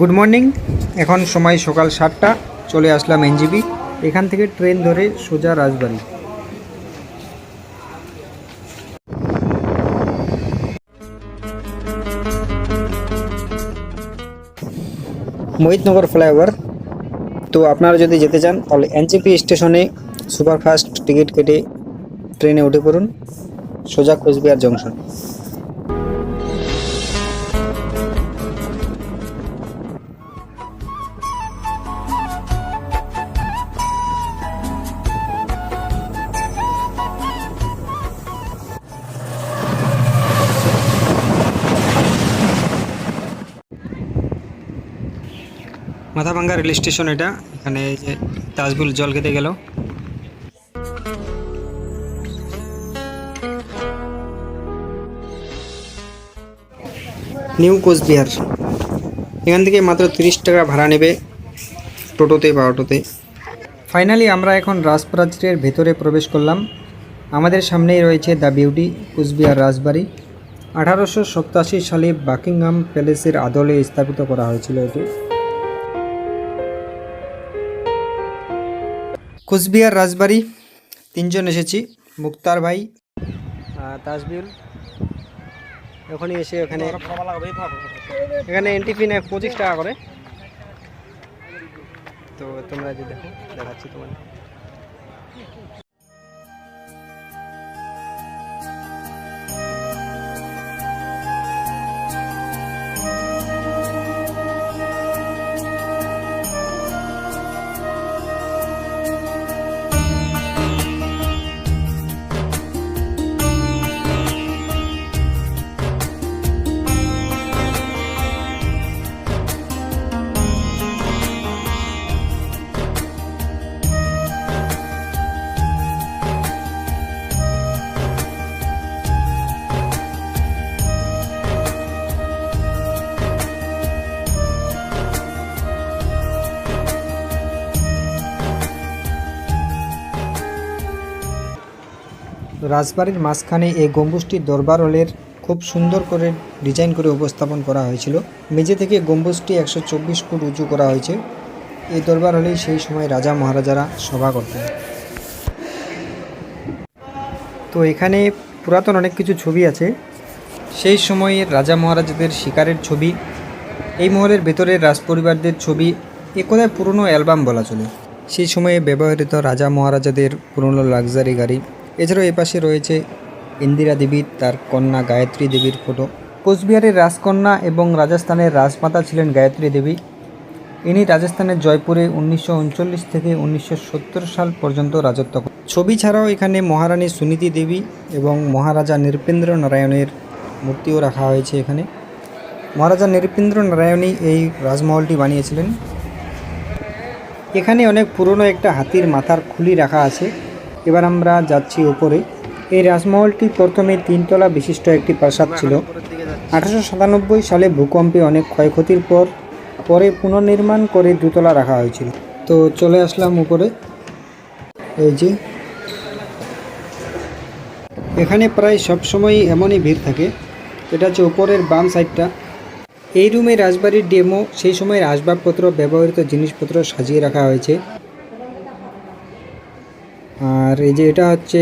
Good morning এখন সময় সকাল সাতটা। চলে আসলাম এনজিবি। এখান থেকে ট্রেন ধরে সোজা রাজবাড়ি। মোহিতনগর ফ্লাইওভার। তো আপনারা যদি যেতে চান, তাহলে এনজিপি স্টেশনে সুপারফাস্ট টিকিট কেটে ট্রেনে উঠে পড়ুন। সোজা Coochbehar junction. Mathabhanga rail station এটা। এখানে এই যে তাজবুল জল খেতে গেল। নিউ কোচবিহার। এখান থেকে মাত্র তিরিশ টাকা ভাড়া নেবে টোটোতে বা অটোতে। ফাইনালি আমরা এখন রাজপ্রাচীরের ভেতরে প্রবেশ করলাম। আমাদের সামনেই রয়েছে দ্য বিউটি কুচবিহার রাজবাড়ি। আঠারোশো সালে বাকিংহাম প্যালেসের আদলে স্থাপিত করা হয়েছিল এটি। কুচবিহার রাজবাড়ি, তিনজন এসেছি, মুক্তার ভাই তাজবিউল ওখানে এসে ওখানে এখানে এন্ট্রি ফি নেয় পঁচিশ টাকা করে। তো তোমরা যে দেখো, দেখাচ্ছি তোমার রাজবাড়ির মাঝখানে এই গম্বুজটি দরবার হলের খুব সুন্দর করে ডিজাইন করে উপস্থাপন করা হয়েছিল। মেঝে থেকে গম্বুজটি একশো চব্বিশ ফুট উঁচু করা হয়েছে। এই দরবার হলেই সেই সময় রাজা মহারাজারা সভা করতেন। তো এখানে পুরাতন অনেক কিছু ছবি আছে। সেই সময়ের রাজা মহারাজাদের শিকারের ছবি, এই মহলের ভেতরে রাজপরিবারদের ছবি, এ কোথায় পুরনো অ্যালবাম বলা চলে। সেই সময়ে ব্যবহৃত রাজা মহারাজাদের পুরনো লাক্সারি গাড়ি এছাড়াও এপাশে রয়েছে ইন্দিরা দেবী, তার কন্যা গায়ত্রী দেবীর ফটো কোচবিহারের রাজকন্যা এবং রাজস্থানের রাজমাতা ছিলেন গায়ত্রী দেবী। ইনি রাজস্থানের জয়পুরে উনিশশো উনচল্লিশ থেকে উনিশশো সত্তর সাল পর্যন্ত রাজত্ব ছবি ছাড়াও এখানে মহারানী সুনীতি দেবী এবং মহারাজা নৃপেন্দ্র নারায়ণের মূর্তিও রাখা হয়েছে এখানে। মহারাজা নৃপেন্দ্র নারায়ণই এই রাজমহলটি বানিয়েছিলেন। এখানে অনেক পুরনো একটা হাতির মাথার খুলি রাখা আছে। এবার আমরা যাচ্ছি উপরে। এই রাজমহলটি প্রথমে তিনতলা বিশিষ্ট একটি প্রাসাদ ছিল। আঠারোশো সাতানব্বই সালে ভূকম্পে অনেক ক্ষয়ক্ষতির পর পরে পুনর্নির্মাণ করে দুতলা রাখা হয়েছিল। তো চলে আসলাম উপরে। এই যে এখানে প্রায় সবসময় এমনই ভিড় থাকে। এটা হচ্ছে উপরের বাম সাইডটা। এই রুমে রাজবাড়ির ডেমো সেই সময়ের আসবাবপত্র ব্যবহৃত জিনিসপত্র সাজিয়ে রাখা হয়েছে। আর এই যে এটা হচ্ছে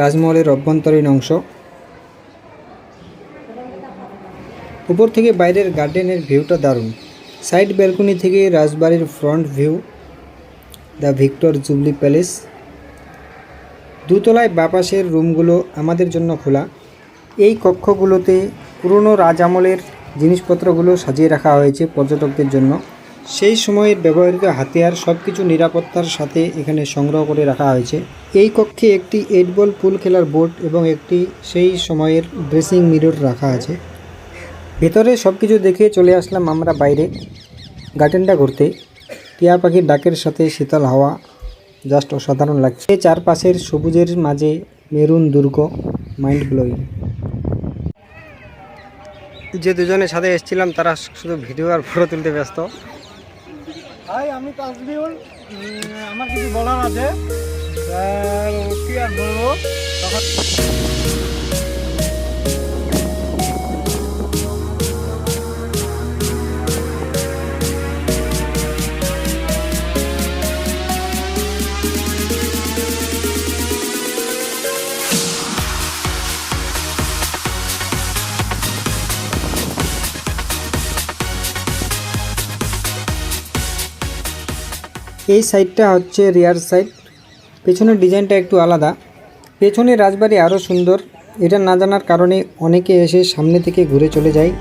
রাজমহলের অভ্যন্তরীণ অংশ। উপর থেকে বাইরের গার্ডেনের ভিউটা দারুণ। সাইড ব্যালকনি থেকে রাজবাড়ির front view, the Victor jubilee palace. দুতলায় বাপাসের রুমগুলো আমাদের জন্য খোলা। এই কক্ষগুলোতে পুরনো রাজ আমলের জিনিসপত্রগুলো সাজিয়ে রাখা হয়েছে পর্যটকদের জন্য। সেই সময়ের ব্যবহৃত হাতিয়ার সব কিছু নিরাপত্তার সাথে এখানে সংগ্রহ করে রাখা হয়েছে। এই কক্ষে একটি এইট বল পুল খেলার বোর্ড এবং একটি সেই সময়ের ড্রেসিং মিরর রাখা আছে। ভেতরে সব কিছু দেখে চলে আসলাম আমরা বাইরে, গার্ডেনটা ঘুরতে। টিয়া পাখির ডাকের সাথে শীতল হাওয়া, জাস্ট অসাধারণ লাগছে। এই চারপাশের সবুজের মাঝে মেরুন দুর্গ মাইন্ড ব্লোয়িং যে দুজনের সাথে এসেছিলাম তারা শুধু ভিডিও আর ফটো তুলতে ব্যস্ত। হাই আমি তাজবিউল আমার কিছু বলার আছে। কি আর বলব। তখন এই সাইডটা হচ্ছে রিয়ার সাইড পেছনের ডিজাইনটা একটু আলাদা। পেছনের রাজবাড়ি আরও সুন্দর। এটা না জানার কারণে অনেকে এসে সামনে থেকে ঘুরে চলে যায়।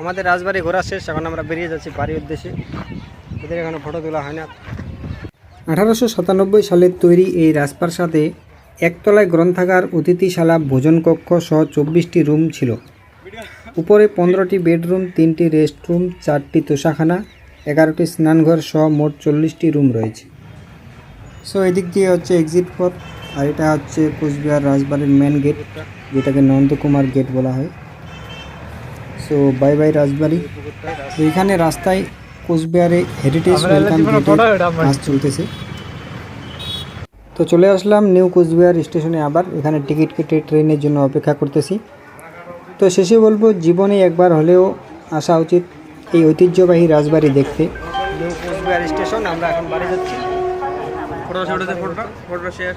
আমাদের রাজবাড়ি ঘোরা শেষ। এখন আমরা বেরিয়ে যাচ্ছি বাড়ির উদ্দেশ্যে। এদের এখানে ফটো তোলা হয় না। আঠারোশো সাতানব্বই সালের তৈরি এই রাজপ্রাসাদে একতলায় গ্রন্থাগার, অতিথিশালা, ভোজনকক্ষ সহ চব্বিশটি রুম ছিল। উপরে পনেরোটি বেডরুম, তিনটি রেস্টরুম, চারটি তোষাখানা, এগারোটি স্নানঘর সহ মোট চল্লিশটি রুম রয়েছে। সো এদিক দিয়ে হচ্ছে এক্সিট পথ, আর এটা হচ্ছে কোচবিহার রাজবাড়ির মেন গেট যেটাকে নন্দকুমার গেট বলা হয়। সো বাই বাই রাজবাড়ি। এইখানে রাস্তায় কোচবিহারে হেরিটেজ ওয়েলকাম কাজ চলতেছে। তো চলে আসলাম নিউ কোচবিহার স্টেশনে আবার। এখানে টিকিট কেটে ট্রেনের জন্য অপেক্ষা করতেছি। তো শেষে বলব জীবনে একবার হলেও আসা উচিত এই ঐতিহ্যবাহী রাজবাড়ি দেখতে। নিউ কোচবিহার স্টেশন আমরা এখন বাড়ি যাচ্ছি। Photo photo photo photo share